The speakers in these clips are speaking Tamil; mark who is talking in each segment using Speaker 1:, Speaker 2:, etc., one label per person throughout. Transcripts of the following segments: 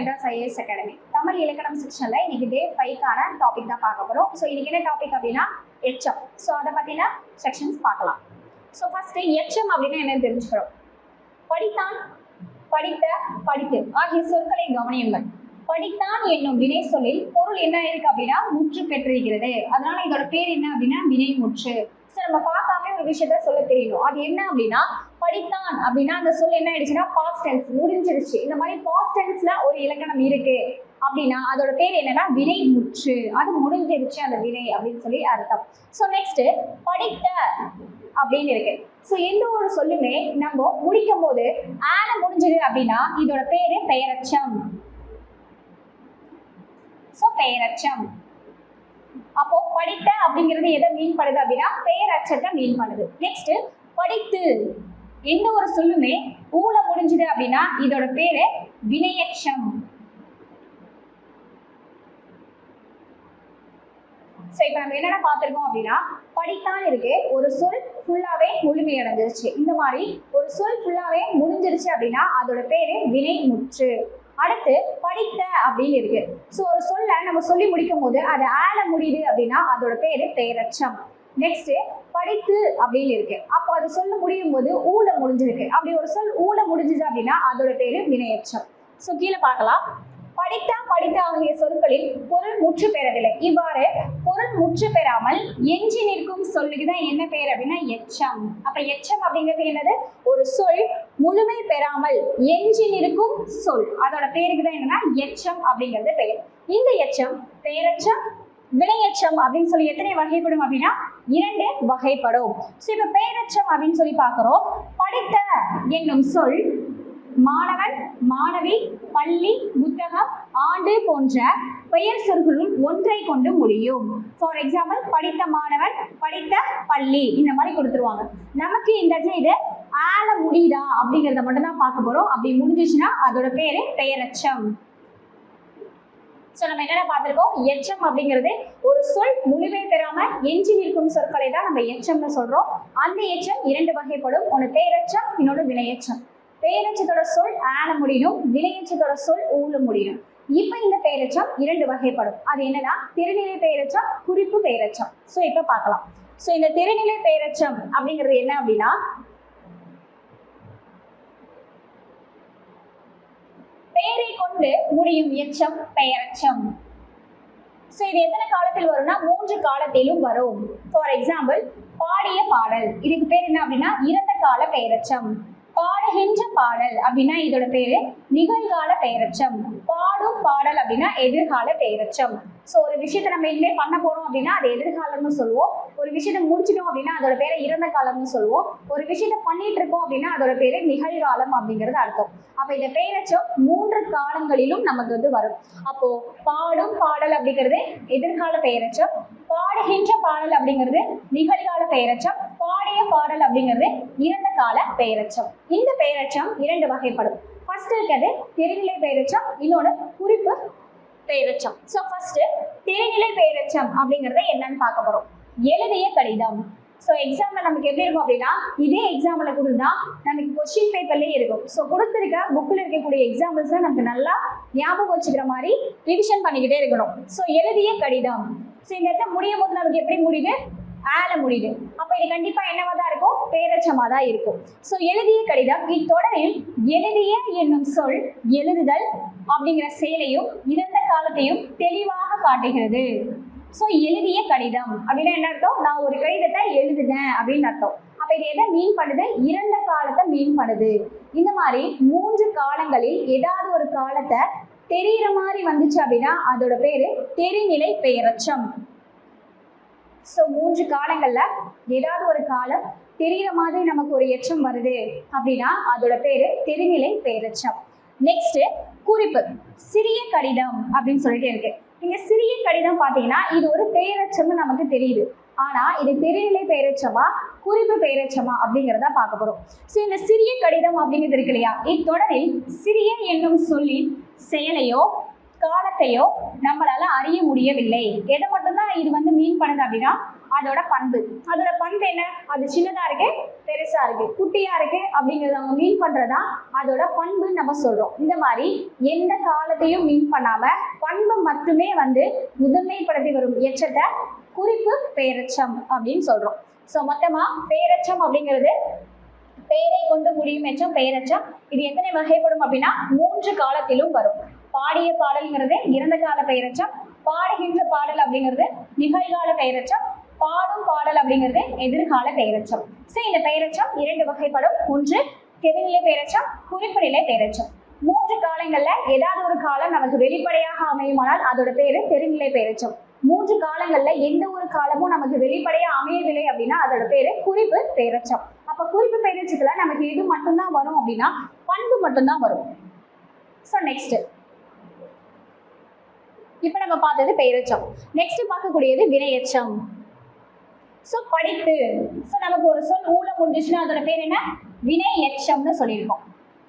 Speaker 1: மெட்ராஸ் ஐஏஎஸ் அகாடமி தமிழ் இலக்கணம் செக்ஷனில் இன்னைக்கு டே ஃபைவ்க்கான டாபிக் தான் பார்க்க போகிறோம் ஸோ இன்னைக்கு என்ன டாபிக் அப்படின்னா எச்சம். ஸோ அதை பற்றின செக்ஷன்ஸ் பார்க்கலாம். ஸோ ஃபஸ்ட்டு எச்சம் அப்படின்னா என்னன்னு தெரிஞ்சுக்கிறோம். படித்தான் படித்த படித்து ஆகிய சொற்களை கவனியுங்கள். படித்தான் என்னும் வினை சொல்லில் பொருள் என்ன இருக்கு அப்படின்னா முற்று பெற்றிருக்கிறது. அதனால இதோட பேர் என்ன அப்படின்னா வினை முற்று ஸோ நம்ம பார்க்காம ஒரு விஷயத்த சொல்ல தெரியணும் அது என்ன அப்படின்னா படித்தான். அப்படின்னா அந்த சொல் என்ன ஆயிடுச்சுன்னா பாஸ்ட் டென்ஸ் முடிஞ்சிருச்சு. இந்த மாதிரி பாஸ்ட் டென்ஸ்ல ஒரு இலக்கணம் இருக்கு. அப்படின்னா அதோட பேர் என்னன்னா வினை முற்று. அது முடிஞ்சிருச்சு அந்த வினை அப்படின்னு சொல்லி அர்த்தம். ஸோ நெக்ஸ்ட் படித்த அப்படின்னு இருக்கு. ஸோ எந்த ஒரு சொல்லுமே நம்ம முடிக்கும் போது ஆன முடிஞ்சது அப்படின்னா இதோட பேரு பெயரச்சம். ஸோ பெயரச்சம். அப்போ படித்த அப்படிங்கிறது எதை மீன் பண்ணுது அப்படின்னா பெயர் அச்சத்தை மீன் பண்ணுது. நெக்ஸ்ட் படித்து. எந்த ஒரு சொல்லுமே ஊல முடிஞ்சது அப்படின்னா இதோட பேரு வினையட்சம் ஸோ இப்போ நம்ம என்னென்ன பார்த்துருக்கோம் அப்படின்னா படித்தான் இருக்கு ஒரு சொல் ஃபுல்லாகவே முழுமையடைஞ்சிருச்சு. இந்த மாதிரி ஒரு சொல் ஃபுல்லாகவே முடிஞ்சிருச்சு அப்படின்னா அதோட பேரு வினை முற்று அடுத்து படித்த அப்படின்னு இருக்கு. ஸோ ஒரு சொல்ல நம்ம சொல்லி முடிக்கும் போது அது ஆள முடியுது அப்படின்னா அதோட பேரு பெயரச்சம் நெக்ஸ்ட் படித்து அப்படின்னு இருக்கு. அப்போ அது சொல்ல முடியும் போது ஊழ முடிஞ்சிருக்கு. அப்படி ஒரு சொல் ஊழ முடிஞ்சுது அப்படின்னா அதோட பேரு வினையச்சம் ஸோ கீழே பார்க்கலாம். படித்தா படித்த ஆகிய சொற்களில் பொருள் முற்று பெறவில்லை. இவ்வாறு பொருள் முற்று பெறாமல் எஞ்சி நிற்கும் சொல்லுக்கு தான் என்ன பெயர் அப்படின்னா எச்சம். அப்ப எச்சம் அப்படிங்கிறது என்னது? ஒரு சொல் முழுமை பெறாமல் எஞ்சி நிற்கும் சொல். அதோட பேருக்கு தான் என்னன்னா எச்சம் அப்படிங்கிறது பெயர். இந்த எச்சம் பெயரெச்சம் வினையச்சம் அப்படின்னு சொல்லி எத்தனை வகைப்படும் அப்படின்னா இரண்டு வகைப்படும். ஸோ இப்போ பேரச்சம் அப்படின்னு சொல்லி பார்க்குறோம். படித்த என்னும் சொல் மாணவன் மாணவி பள்ளி புத்தகம் ஆண்டு போன்ற பெயர் சொற்களுள் ஒன்றை கொண்டு முடியும். ஃபார் எக்ஸாம்பிள் படித்த மாணவன் படித்த பள்ளி இந்த மாதிரி கொடுத்துருவாங்க. நமக்கு இந்த இடத்துல இது ஆள முடியுதா அப்படிங்கிறத மட்டும் தான் பார்க்க போகிறோம் அப்படி முடிஞ்சிச்சுன்னா அதோட பேரு பெயரச்சம் ஸோ நம்ம என்னென்ன பார்த்துருக்கோம்? எச்சம் அப்படிங்கிறது ஒரு சொல் முழுமை பெறாம எஞ்சி நிற்கும் சொற்களை தான் நம்ம எச்சம்னு சொல்றோம். அந்த எச்சம் இரண்டு வகைப்படும். ஒன்று பேரச்சம் இன்னொன்று வினையச்சம். பேரச்சத்தோட சொல் ஆன முடியும் வினையச்சத்தோட சொல் ஊழ முடியும். இப்போ இந்த பேரச்சம் இரண்டு வகைப்படும். அது என்னன்னா திருநிலை பேரச்சம் குறிப்பு பேரச்சம். ஸோ இப்போ பார்க்கலாம். ஸோ இந்த திருநிலை பேரச்சம் அப்படிங்கிறது என்ன அப்படின்னா பெயரை கொண்டு முடியும் எச்சம் பெயரச்சம். ஸோ இது எத்தனை காலத்தில் வரும்னா மூன்று காலத்திலும் வரும். ஃபார் எக்ஸாம்பிள் பாடிய பாடல். இதுக்கு பேர் என்ன அப்படின்னா இறந்த கால பெயரச்சம். பாடுகின்ற பாடல் அப்படின்னா இதோட பேரு நிகழ்கால பெயரச்சம். பாடும் பாடல் அப்படின்னா எதிர்கால பெயரச்சம். ஸோ ஒரு விஷயத்த நம்ம இனிமேல் பண்ண போறோம் அப்படின்னா அது எதிர்காலம்னு சொல்லுவோம். ஒரு விஷயத்த முடிச்சிட்டோம் அப்படின்னா அதோட பேரை இறந்த காலம்னு சொல்லுவோம். ஒரு விஷயத்த பண்ணிட்டு இருக்கோம் அப்படின்னா அதோட பேரு நிகழ்காலம் அப்படிங்கிறது அர்த்தம். அப்ப இந்த பெயரச்சம் மூன்று காலங்களிலும் நமக்கு வந்து வரும். அப்போ பாடும் பாடல் அப்படிங்கிறது எதிர்கால பெயரச்சம் பாடுகின்ற பாடல் அப்படிங்கிறது நிகழ்கால பெயரச்சம் பாடிய பாடல் அப்படிங்கிறது இறந்த கால பெயரச்சம் இந்த பெயரச்சம் இரண்டு வகைப்படும். ஃபர்ஸ்ட் இருக்கிறது திருநிலை பெயரச்சம் இன்னொன்று குறிப்பு பெயரச்சம் ஸோ ஃபர்ஸ்ட் திருநிலை பெயரச்சம் அப்படிங்கிறத என்னன்னு பார்க்க போறோம். எழுதிய கடிதம். ஸோ எக்ஸாமில் நமக்கு எப்படி இருக்கும் அப்படின்னா இதே எக்ஸாம்பிள் கொடுத்தா நமக்கு கொஸ்டின் பேப்பர்லேயே இருக்கும். ஸோ கொடுத்துருக்க புக்கில் இருக்கக்கூடிய எக்ஸாம்பிள்ஸை நமக்கு நல்லா ஞாபகம் வச்சுக்கிற மாதிரி ரிவிஷன் பண்ணிக்கிட்டே இருக்கணும். ஸோ எழுதிய கடிதம். ஸோ இந்த இடத்துல முடியும் போது நமக்கு எப்படி முடியுது? ஆல முடியுது. அப்போ இது கண்டிப்பாக என்னவா தான் இருக்கும்? பேரச்சமாக தான் இருக்கும். ஸோ எழுதிய கடிதம் இத்தொடரில் எழுதிய என்னும் சொல் எழுதுதல் அப்படிங்கிற செயலையும் இறந்த காலத்தையும் தெளிவாக காட்டுகிறது. ஸோ எழுதிய கடிதம் அப்படின்னா என்ன அர்த்தம்? நான் ஒரு கடிதத்தை எழுதுனேன் அப்படின்னு அர்த்தம். அப்போ இது எதை மீன் பண்ணுது? இறந்த காலத்தை மீன் பண்ணுது. இந்த மாதிரி மூன்று காலங்களில் ஏதாவது ஒரு காலத்தை தெரியிற மாதிரி வந்துச்சு அப்படின்னா அதோட பேரு தெரிநிலை பெயரச்சம் ஸோ மூன்று காலங்களில் ஏதாவது ஒரு காலம் தெரியிற மாதிரி நமக்கு ஒரு எச்சம் வருது அப்படின்னா அதோட பேரு தெரிநிலை பேரச்சம். நெக்ஸ்ட் குறிப்பு. சிறிய கடிதம் அப்படின்னு சொல்லிட்டு இருக்கு. இங்க சிறிய கடிதம் பார்த்தீங்கன்னா இது ஒரு பேரச்சம்னு நமக்கு தெரியுது. ஆனா இது தெரிநிலை பெயரச்சமா குறிப்பு பெயரச்சமா அப்படிங்கிறத பார்க்க போறோம். ஸோ இந்த சிறிய கடிதம் அப்படிங்கிறது இருக்கு இல்லையா? இத்தொடரில் சிறிய என்னும் சொல்லின் செயலையோ காலத்தையோ நம்மளால அறிய முடியவில்லை. எதை மட்டும்தான் இது வந்து மீன் பண்ணுது அப்படின்னா அதோட பண்பு. அதோட பண்பு என்ன? அது சின்னதா இருக்கு பெருசா இருக்கு. குட்டியா இருக்கு அப்படிங்கறத அவங்க மீன் பண்றதா அதோட பண்புன்னு நம்ம சொல்றோம். இந்த மாதிரி எந்த காலத்தையும் மீன் பண்ணாம பண்பு மட்டுமே வந்து முதன்மைப்படுத்தி வரும் எச்சத்தை குறிப்பு பேரச்சம் அப்படின்னு சொல்றோம். ஸோ மொத்தமா பேரச்சம் அப்படிங்கிறது பெயரை கொண்டு முடியும் எச்சம் பெயரச்சம் இது எத்தனை வகைப்படும் அப்படின்னா மூன்று காலத்திலும் வரும். பாடிய பாடல்ங்கிறது இறந்த கால பெயரச்சம் பாடுகின்ற பாடல் அப்படிங்கிறது நிகழ்கால பெயரச்சம் பாடும் பாடல் அப்படிங்கிறது எதிர்கால பெயரச்சம் ஸோ இந்த பெயரச்சம் இரண்டு வகைப்படும். ஒன்று தெரிநிலை பெயரச்சம் குறிப்பு நிலை பெயரச்சம் மூன்று காலங்கள்ல ஏதாவது ஒரு காலம் நமக்கு வெளிப்படையாக அமையுமானால் அதோட பேரு தெரிநிலை பெயரச்சம் மூன்று காலங்கள்ல எந்த ஒரு காலமும் நமக்கு வெளிப்படையா அமையவில்லை அப்படின்னா அதோட பேரு குறிப்பு பெயரச்சம் அப்ப குறிப்பு பெயரச்சத்துல நமக்கு எது மட்டும்தான் வரும் அப்படின்னா பண்பு மட்டும்தான் வரும். ஸோ நெக்ஸ்ட் இப்போ நம்ம பார்த்தது பெயரெச்சம். நெக்ஸ்ட் பார்க்கக்கூடியது வினையச்சம். ஸோ படித்து ஸோ நமக்கு ஒரு சொல் ஊழ முடிஞ்சிச்சுன்னா அதோட பேர் என்ன? வினை எச்சம்னு சொல்லியிருக்கோம்.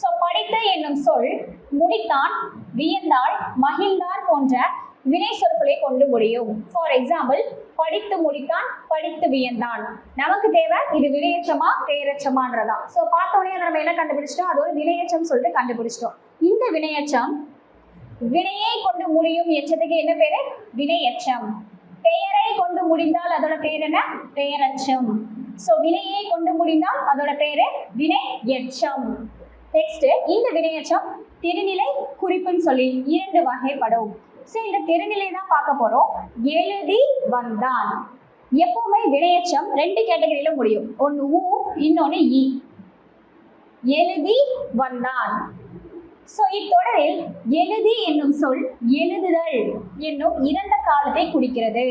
Speaker 1: ஸோ படித்து என்னும் சொல் முடித்தான் வியந்தாள் மகிழ்ந்தார் போன்ற வினை சொற்களை கொண்டு முடியும். ஃபார் எக்ஸாம்பிள் படித்து முடித்தான் படித்து வியந்தான் நமக்கு தேவை இது வினையச்சமா பெயரச்சமான்றதா ஸோ பார்த்தோன்னே அதை நம்ம என்ன கண்டுபிடிச்சிட்டோம்? அது ஒரு வினையச்சம் சொல்லிட்டு கண்டுபிடிச்சிட்டோம். இந்த வினையச்சம் வினையை கொண்டு முடியும் எச்சத்துக்கு என்ன பேரு? வினையச்சம். பெயரை கொண்டு முடிந்தால் அதோட பேர் என்ன? பெயரச்சம். ஸோ வினையை கொண்டு முடிந்தால் அதோட பேரு வினை எச்சம் நெக்ஸ்ட் இந்த வினையச்சம் திருநிலை குறிப்புன்னு சொல்லி இரண்டு வகைப்படும். ஸோ இந்த திருநிலை தான் பார்க்க போறோம். எழுதி வந்தான் எப்பவுமே வினையச்சம் ரெண்டு கேட்டகரியில முடியும். ஒன்று ஊ இன்னொன்று இ எழுதி வந்தான் ஸோ இத்தொடரில் எழுதி என்னும் சொல் எழுதுதல் என்னும் இறந்த காலத்தை குறிக்கிறது.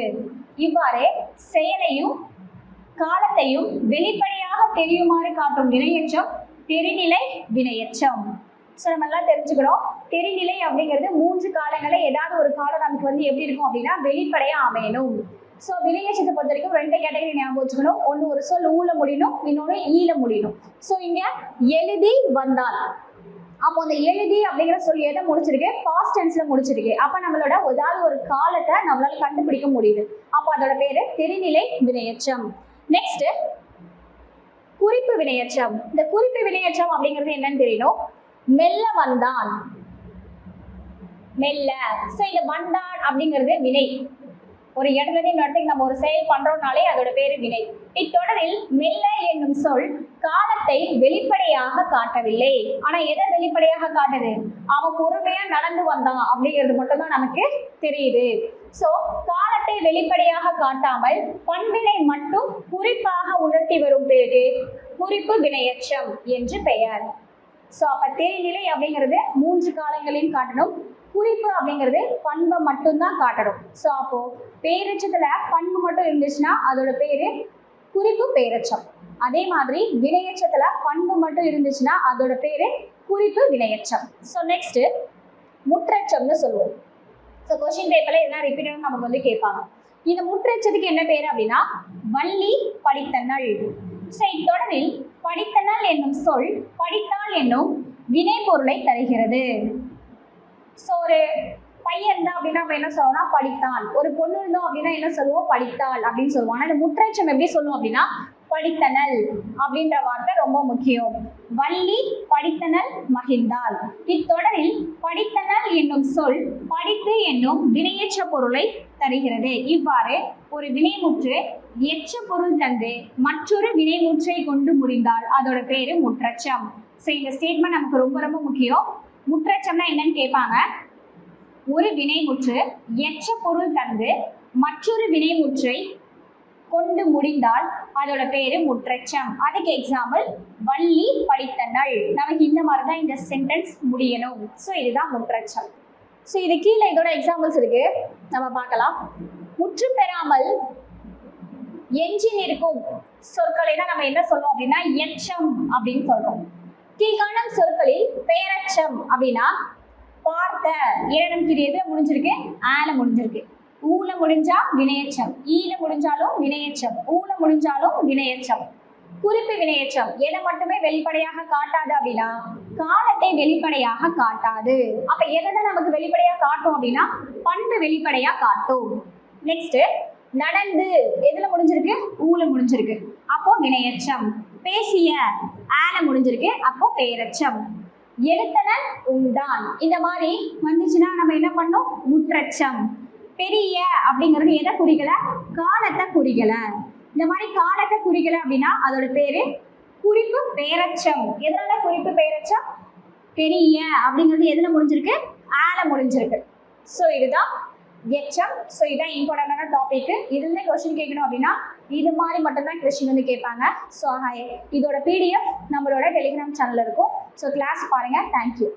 Speaker 1: இவ்வாறே செயலையும் காலத்தையும் வெளிப்படையாக தெரியுமாறு காட்டும் வினையச்சம் தெரிநிலை வினையச்சம். ஸோ நம்ம எல்லாம் தெரிஞ்சுக்கிறோம். தெரிநிலை அப்படிங்கிறது மூன்று காலங்களில் ஏதாவது ஒரு காலம் நமக்கு வந்து எப்படி இருக்கும் அப்படின்னா வெளிப்படையா அமையணும். ஸோ வினையச்சத்தை பொறுத்த வரைக்கும் ரெண்டு கேட்டகரி ஞாபகம் வச்சுக்கணும். ஒன்று ஒரு சொல் ஊல முடியணும் இன்னொன்று ஈல முடியணும். ஸோ இங்கே எழுதி வந்தால். அப்போ அந்த எழுதி அப்படிங்கிற சொல் எதை முடிச்சிருக்கு பாஸ்ட் டென்ஸ்ல முடிச்சிருக்கு. அப்ப நம்மளோட ஏதாவது ஒரு காலத்தை நம்மளால கண்டுபிடிக்க முடியுது. அப்போ அதோட பேரு தெரிநிலை வினையச்சம். நெக்ஸ்ட் குறிப்பு வினையச்சம். இந்த குறிப்பு வினையச்சம் அப்படிங்கிறது என்னன்னு தெரியணும். மெல்ல வந்தான். மெல்ல. சோ இந்த வந்தான் அப்படிங்கிறது வினை. ஒரு இடத்துல இன்னொரு இடத்துக்கு நம்ம ஒரு செயல் பண்றோம்னாலே அதோட பேரு வினை. இத்தொடரில் மெல்ல என்னும் சொல் காலத்தை வெளிப்படையாக காட்டவில்லை. ஆனா எதை வெளிப்படையாக காட்டுது? அவன் பொறுமையா நடந்து வந்தான் அப்படிங்கிறது மட்டும்தான் நமக்கு தெரியுது. சோ காலத்தை வெளிப்படையாக காட்டாமல் பண்பினை மட்டும் குறிப்பாக உணர்த்தி வரும் பேரு குறிப்பு வினையச்சம் என்று பெயர். ஸோ அப்போ தேய்நிலை அப்படிங்கிறது மூன்று காலங்களையும் காட்டணும். குறிப்பு அப்படிங்கிறது பண்பை மட்டும்தான் காட்டணும். ஸோ அப்போது பேரச்சத்தில் பண்பு மட்டும் இருந்துச்சுன்னா அதோட பேர் குறிப்பு பேரச்சம். அதே மாதிரி வினையச்சத்தில் பண்பு மட்டும் இருந்துச்சுன்னா அதோட பேர் குறிப்பு வினையச்சம். ஸோ நெக்ஸ்ட்டு முற்றச்சம்னு சொல்லுவோம். ஸோ கொஷின் பேப்பரில் இதெல்லாம் ரிப்பீட்டடாக நமக்கு வந்து கேட்பாங்க. இந்த முற்றச்சத்துக்கு என்ன பேர் அப்படின்னா? வள்ளி படித்தனல் ஸோ இத்தொடரில் படித்தனல் என்னும் சொல் படித்தால் என்னும் வினை பொருளை தருகிறது. ஸோ ஒரு பையன் இருந்தா அப்படின்னா நம்ம என்ன சொல்லுவோம்னா படித்தான் ஒரு பொண்ணு இருந்தோம் அப்படின்னா என்ன சொல்லுவோம்? படித்தாள் அப்படின்னு சொல்லுவோம். ஆனால் இந்த முற்றச்சம் எப்படி சொல்லுவோம் அப்படின்னா படித்தனல் அப்படின்ற வார்த்தை ரொம்ப முக்கியம். வள்ளி படித்தனல் மகிழ்ந்தாள். இத்தொடரில் படித்தனல் என்னும் சொல் படித்து என்னும் வினையேற்ற பொருளை தருகிறது. இவ்வாறு ஒரு வினைமுற்று எச்ச பொருள் தந்து மற்றொரு வினைமுற்றை கொண்டு முடிந்தால் அதோட பேரு முற்றச்சம். ஸோ இந்த ஸ்டேட்மெண்ட் நமக்கு ரொம்ப ரொம்ப முக்கியம். முற்றச்சம்னா என்னன்னு கேட்பாங்க. ஒரு வினைமுற்று எச்ச பொருள் தந்து மற்றொரு வினைமுற்றை கொண்டு முடிந்தால் அதோட பேரு முற்றச்சம். அதுக்கு எக்ஸாம்பிள் வள்ளி படித்த நாள் நமக்கு இந்த மாதிரி தான் இந்த சென்டென்ஸ் முடியணும். ஸோ இதுதான் முற்றச்சம். ஸோ இது கீழே இதோட எக்ஸாம்பிள்ஸ் இருக்கு. நம்ம பார்க்கலாம். முற்று பெறாமல் எஞ்சி நிற்கும் சொற்களை தான் நம்ம என்ன சொல்றோம் அப்படின்னா எச்சம் அப்படின்னு சொல்றோம். கீழ்காணும் சொற்களில் பேரச்சம் அப்படின்னா பார்த்த. ஏழனம் இது எதுல முடிஞ்சிருக்கு? ஆல முடிஞ்சிருக்கு. ஊல முடிஞ்சா வினையச்சம் ஈல முடிஞ்சாலும் வினையச்சம் ஊல முடிஞ்சாலும் வினையச்சம் குறிப்பு வினையச்சம் எதை மட்டுமே வெளிப்படையாக காட்டாது அப்படின்னா காலத்தை வெளிப்படையாக காட்டாது. அப்ப எதை நமக்கு வெளிப்படையா காட்டும் அப்படின்னா பண்பு வெளிப்படையா காட்டும். நெக்ஸ்ட் நடந்து. எதுல முடிஞ்சிருக்கு? ஊல முடிஞ்சிருக்கு. அப்போ வினையச்சம் பேசிய ஆல முடிஞ்சிருக்கு. அப்போ பெயரச்சம் எழுத்தனன் உண்டான். இந்த மாதிரி வந்துச்சுன்னா நம்ம என்ன பண்ணோம்? முற்றச்சம் பெரிய அப்படிங்கிறது எதை குறிக்கல? காலத்தை குறிக்கல. இந்த மாதிரி காலத்தை குறிக்கல அப்படின்னா அதோட பேரு குறிப்பு பெயரச்சம் எதனால குறிப்பு பெயரச்சம் பெரிய அப்படிங்கிறது எதுல முடிஞ்சிருக்கு? ஆல முடிஞ்சிருக்கு. ஸோ இதுதான் எச்சம். ஸோ இதுதான் இம்பார்ட்டண்டான டாபிக் இதுலேருந்து கொஸ்டின் கேட்கணும் அப்படின்னா இது மாதிரி மட்டும்தான் கொஸ்டின் வந்து கேட்பாங்க. ஸோ இதோட பிடிஎஃப் நம்மளோட டெலிகிராம் சேனல் இருக்கும். ஸோ கிளாஸ் பாருங்க. Thank you